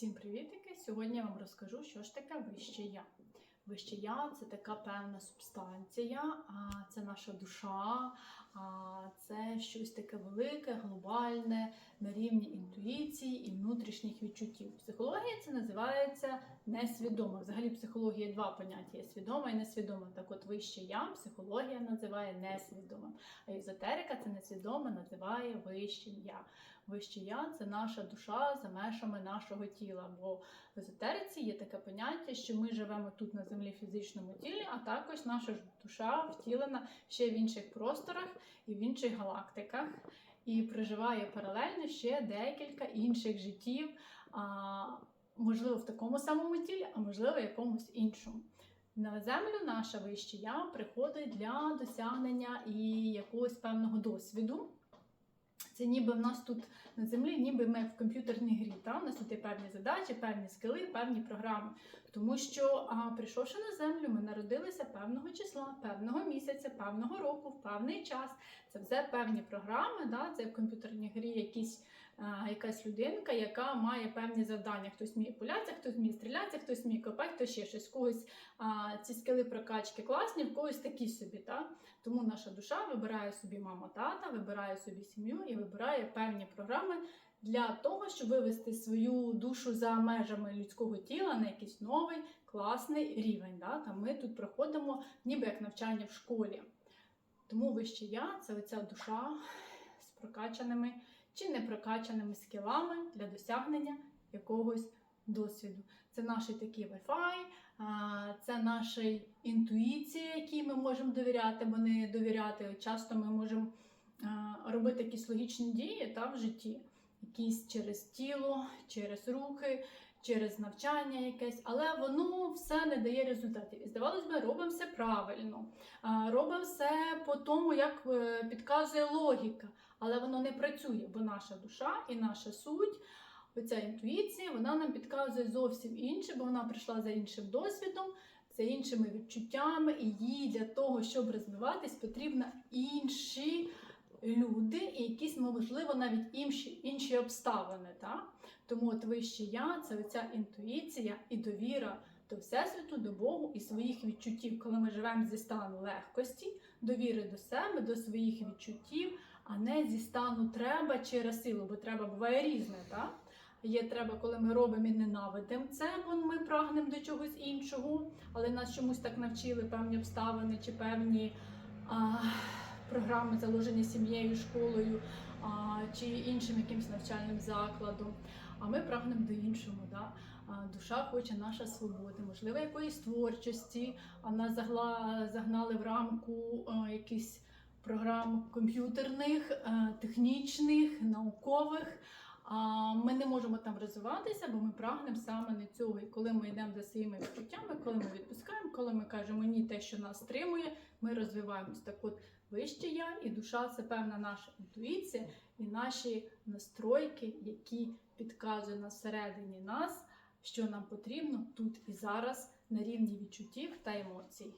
Всім привітики! Сьогодні я вам розкажу, що ж таке вище я. Вище я це така певна субстанція, це наша душа, це щось таке велике, глобальне на рівні інтуїції і внутрішніх відчуттів. В психології це називається несвідоме. Взагалі, психологія два поняття: є свідоме і несвідоме. Так от вище я психологія називає несвідомим, а езотерика це несвідоме називає вищим я. Вище я це наша душа за межами нашого тіла. Бо в езотериці є таке поняття, що ми живемо тут на землі фізичному тілі, а також наша душа втілена ще в інших просторах і в інших галактиках. І проживає паралельно ще декілька інших життів, а, можливо, в такому самому тілі, а можливо, в якомусь іншому. На землю наша вище я приходить для досягнення і якогось певного досвіду. Це ніби в нас тут на землі, ніби ми в комп'ютерній грі. Та? У нас тут є певні задачі, певні скили, певні програми. Тому що, а, прийшовши на землю, ми народилися певного числа, певного місяця, певного року, в певний час. Це все певні програми. Да? Це в комп'ютерній грі якісь, якась людинка, яка має певні завдання. Хтось вміє пулятися, хтось вміє стрілятися, хтось вміє копати, хтось ще щось. Когось а, ці скили прокачки класні, в когось такі собі. Та? Тому наша душа вибирає собі мама, тата, вибирає собі сім'ю і вибирає певні програми для того, щоб вивести свою душу за межами людського тіла на якийсь новий класний рівень. Да? Там ми тут проходимо ніби як навчання в школі. Тому вище я це оця душа з прокачаними чи не прокачаними скілами для досягнення якогось досвіду. Це наші такі Wi-Fi, це наша інтуїція, якій ми можемо довіряти, або не довіряти. Часто ми можемо робити якісь логічні дії та, в житті, якісь через тіло, через руки, через навчання якесь, але воно все не дає результатів. І здавалось би, робимо все правильно, робимо все по тому, як е, підказує логіка, але воно не працює, бо наша душа і наша суть. Оця інтуїція, вона нам підказує зовсім інше, бо вона прийшла за іншим досвідом, за іншими відчуттями, і їй для того, щоб розвиватись, потрібно інші люди і якісь, можливо, навіть інші, інші обставини. Так? Тому от вище я це оця інтуїція і довіра до Всесвіту, до Богу і своїх відчуттів, коли ми живемо зі стану легкості, довіри до себе, до своїх відчуттів, а не зі стану треба через силу, бо треба буває різне. Так? Є треба, коли ми робимо і ненавидимо це, бо ми прагнемо до чогось іншого, але нас чомусь так навчили певні обставини чи певні а, програми заложені сім'єю, школою чи іншим якимось навчальним закладом. А ми прагнемо до іншого. Да? Душа хоче наша свободи, можливо, якоїсь творчості, а нас загнали в рамку якихось програм комп'ютерних, технічних, наукових. Ми не можемо там розвиватися, бо ми прагнемо саме не цього. І коли ми йдемо за своїми відчуттями, коли ми відпускаємо, коли ми кажемо ні, те, що нас стримує, ми розвиваємось. Так от вище я і душа це певна наша інтуїція і наші настройки, які підказують нас всередині нас, що нам потрібно тут і зараз на рівні відчуттів та емоцій.